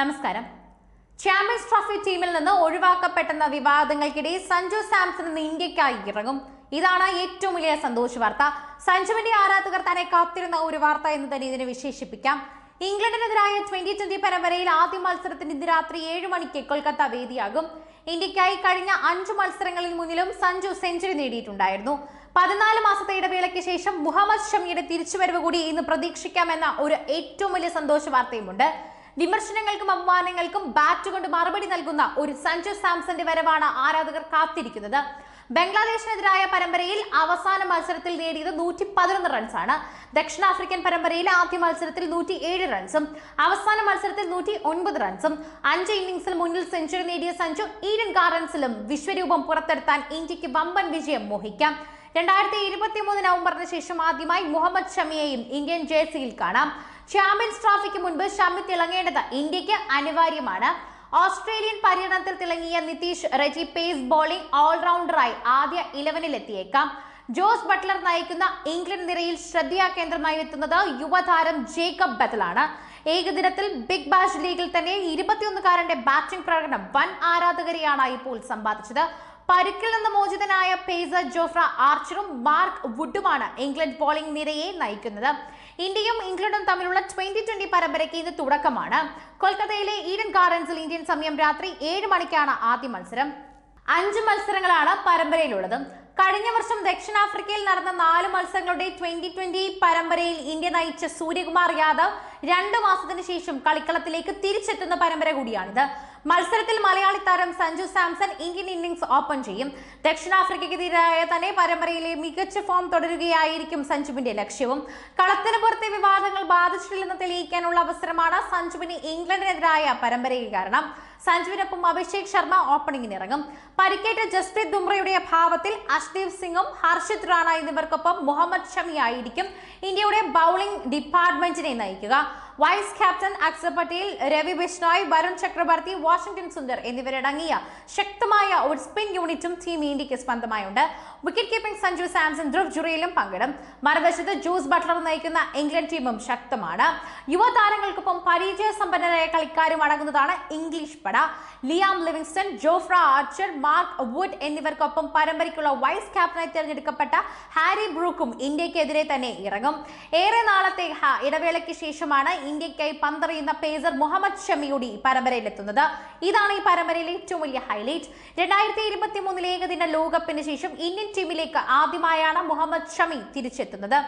നമസ്കാരം. Champions trophy ടീമിൽ നിന്ന് ഒഴിവാക്കപ്പെട്ടെന്ന വിവാദങ്ങൾക്കിടെ സഞ്ജു സാംസൺ ഇന്ന് ഇന്ത്യക്കായി ഇറങ്ങും. ഇതാണ് ഏറ്റവും വലിയ സന്തോഷ വാർത്ത. സഞ്ജുവിന്റെ ആരാധകർ തന്നെ കാത്തിരുന്ന ഒരു വാർത്ത എന്ന് തന്നെ ഇതിനെ വിശേഷിപ്പിക്കാം. ഇംഗ്ലണ്ടിനെതിരായ ട്വന്റി ട്വന്റി പരമ്പരയിൽ ആദ്യ മത്സരത്തിന് ഇന്ന് രാത്രി ഏഴ് മണിക്ക് കൊൽക്കത്ത വേദിയാകും. ഇന്ത്യക്കായി കഴിഞ്ഞ അഞ്ച് മത്സരങ്ങളിൽ മുന്നിലും സഞ്ജു സെഞ്ചുറി നേടിയിട്ടുണ്ടായിരുന്നു. പതിനാല് മാസത്തെ ഇടവേളയ്ക്ക് ശേഷം മുഹമ്മദ് ഷമിയുടെ തിരിച്ചുവരവ് കൂടി ഇന്ന് പ്രതീക്ഷിക്കാമെന്ന ഒരു ഏറ്റവും വലിയ സന്തോഷ വാർത്തയുമുണ്ട്. വിമർശനങ്ങൾക്കും അപമാനങ്ങൾക്കും ബാറ്റ് കൊണ്ട് മറുപടി നൽകുന്ന ഒരു സഞ്ജു സാംസന്റെ വരവാണ് ആരാധകർ കാത്തിരിക്കുന്നത്. ബംഗ്ലാദേശിനെതിരായ പരമ്പരയിൽ അവസാന മത്സരത്തിൽ നേടിയത് നൂറ്റി പതിനൊന്ന് റൺസാണ് ദക്ഷിണാഫ്രിക്കൻ പരമ്പരയിൽ ആദ്യ മത്സരത്തിൽ നൂറ്റി ഏഴ് റൺസും അവസാന മത്സരത്തിൽ നൂറ്റി ഒൻപത് റൺസും അഞ്ച് ഇന്നിംഗ്സിൽ മുന്നിൽ സെഞ്ചുറി നേടിയ സഞ്ജു ഈഡൻ ഗാർഡൻസിലും വിശ്വരൂപം പുറത്തെടുത്താൻ ഇന്ത്യയ്ക്ക് വമ്പൻ വിജയം മോഹിക്കാം. രണ്ടായിരത്തി ഇരുപത്തി മൂന്ന് നവംബറിന് ശേഷം ആദ്യമായി മുഹമ്മദ് ഷമിയെയും ഇന്ത്യൻ ജേഴ്സിയിൽ കാണാം. ചാമ്പ്യൻസ് ട്രോഫിക്ക് മുൻപ് ഷമി തിളങ്ങേണ്ടത് ഇന്ത്യയ്ക്ക് അനിവാര്യമാണ്. ഓസ്ട്രേലിയൻ പര്യടനത്തിൽ തിളങ്ങിയ നിതീഷ് റെജി പേസ് ബോളിംഗ് ഓൾറൗണ്ടറായി ആദ്യ ഇലവനിലെത്തിയേക്കാം. ജോസ് ബട്ട്ലർ നയിക്കുന്ന ഇംഗ്ലണ്ട് നിരയിൽ ശ്രദ്ധയാ കേന്ദ്രമായി എത്തുന്നത് യുവതാരം ജേക്കബ് ബത്തലാണ്. ഏകദിനത്തിൽ ബിഗ് ബാഷ് ലീഗിൽ തന്നെ ഇരുപത്തിയൊന്നുകാരന്റെ ബാറ്റിംഗ് പ്രകടനം വൻ ആരാധകരെയാണ് ഇപ്പോൾ സമ്പാദിച്ചത്. പരുക്കിൽ നിന്ന് മോചിതനായ പേസർ ജോഫ്ര ആർച്ചറും മാർക്ക് വുഡുമാണ് ഇംഗ്ലണ്ട് ബോളിംഗ് നിരയെ നയിക്കുന്നത്. ഇന്ത്യയും ഇംഗ്ലണ്ടും തമ്മിലുള്ള ട്വന്റി ട്വന്റി പരമ്പരയ്ക്ക് ഇന്ന് തുടക്കമാണ്. കൊൽക്കത്തയിലെ ഈഡൻ ഗാർഡൻസിൽ ഇന്ത്യൻ സമയം രാത്രി ഏഴ് മണിക്കാണ് ആദ്യ മത്സരം. അഞ്ച് മത്സരങ്ങളാണ് പരമ്പരയിലുള്ളത്. കഴിഞ്ഞ വർഷം ദക്ഷിണാഫ്രിക്കയിൽ നടന്ന നാല് മത്സരങ്ങളുടെ ട്വന്റി ട്വന്റി പരമ്പരയിൽ ഇന്ത്യ നയിച്ച സൂര്യകുമാർ യാദവ് രണ്ട് മാസത്തിന് ശേഷം കളിക്കളത്തിലേക്ക് തിരിച്ചെത്തുന്ന പരമ്പര കൂടിയാണിത്. മത്സരത്തിൽ മലയാളി താരം Sanju Samson Indian innings open ചെയ്യും. ദക്ഷിണാഫ്രിക്കയ്ക്കെതിരായ തന്നെ പരമ്പരയിലെ മികച്ച ഫോം തുടരുകയായിരിക്കും സഞ്ജുവിന്റെ ലക്ഷ്യവും. കളത്തിന് പുറത്തെ വിവാദങ്ങൾ ബാധിച്ചിട്ടില്ലെന്ന് തെളിയിക്കാനുള്ള അവസരമാണ് സഞ്ജുവിന് ഇംഗ്ലണ്ടിനെതിരായ പരമ്പരയ്ക്ക് കാരണം. സഞ്ജുവിനൊപ്പം അഭിഷേക് ശർമ്മ ഓപ്പണിംഗിന് ഇറങ്ങും പരിക്കേറ്റ ജസ്പ്രീത് ദുംറയുടെ അഭാവത്തിൽ അഷ്ദീപ് സിംഗും ഹർഷിത് റാണ എന്നിവർക്കൊപ്പം മുഹമ്മദ് ഷമി ആയിരിക്കും ഇന്ത്യയുടെ ബൗളിംഗ് ഡിപ്പാർട്ട്മെന്റിനെ നയിക്കുക. വൈസ് ക്യാപ്റ്റൻ അക്സർ പട്ടേൽ രവി ബിഷ്ണോയ് വരുൺ ചക്രവർത്തി വാഷിംഗ്ടൺ സുന്ദർ എന്നിവരടങ്ങിയ ശക്തമായ ഒരു സ്പിൻ യൂണിറ്റും ടീം ഇന്ത്യയ്ക്ക് സ്വന്തമായുണ്ട്. വിക്കറ്റ് കീപ്പിംഗ് സഞ്ജു സാംസൺ ധ്രുവ് ജുറയിലും പങ്കിടും. മറുവശത്ത് ജൂസ് ബട്ട്ലർ നയിക്കുന്ന ഇംഗ്ലണ്ട് ടീമും ശക്തമാണ്. യുവതാരങ്ങൾക്കൊപ്പം പരിചയസമ്പന്നരായ കളിക്കാരും അടങ്ങുന്നതാണ് ഇംഗ്ലീഷ് പട. Liam Livingstone Jofra Archer Mark Wood എന്നിവർക്കൊപ്പം പരമ്പരയ്ക്കുള്ള വൈസ് ക്യാപ്റ്റനായി തിരഞ്ഞെടുക്കപ്പെട്ട ഹാരി ബ്രൂക്കും ഇന്ത്യക്കെതിരെ തന്നെ ഇറങ്ങും. ഏറെ നാളത്തെ ഇടവേളയ്ക്ക് ശേഷമാണ് ഇന്ത്യക്കായി പന്തറിയുന്ന പേസർ മുഹമ്മദ് ഷമിയുടെ പരമ്പരയിലെത്തുന്നത്. ഇതാണ് ഈ പരമ്പരയിലെ ഏറ്റവും വലിയ ഹൈലൈറ്റ് രണ്ടായിരത്തി ഇരുപത്തി മൂന്നിലെ ഏകദിന ലോകകപ്പിന് ശേഷം ഇന്ത്യൻ ടീമിലേക്ക് ആദ്യമായാണ് മുഹമ്മദ് ഷമി തിരിച്ചെത്തുന്നത്.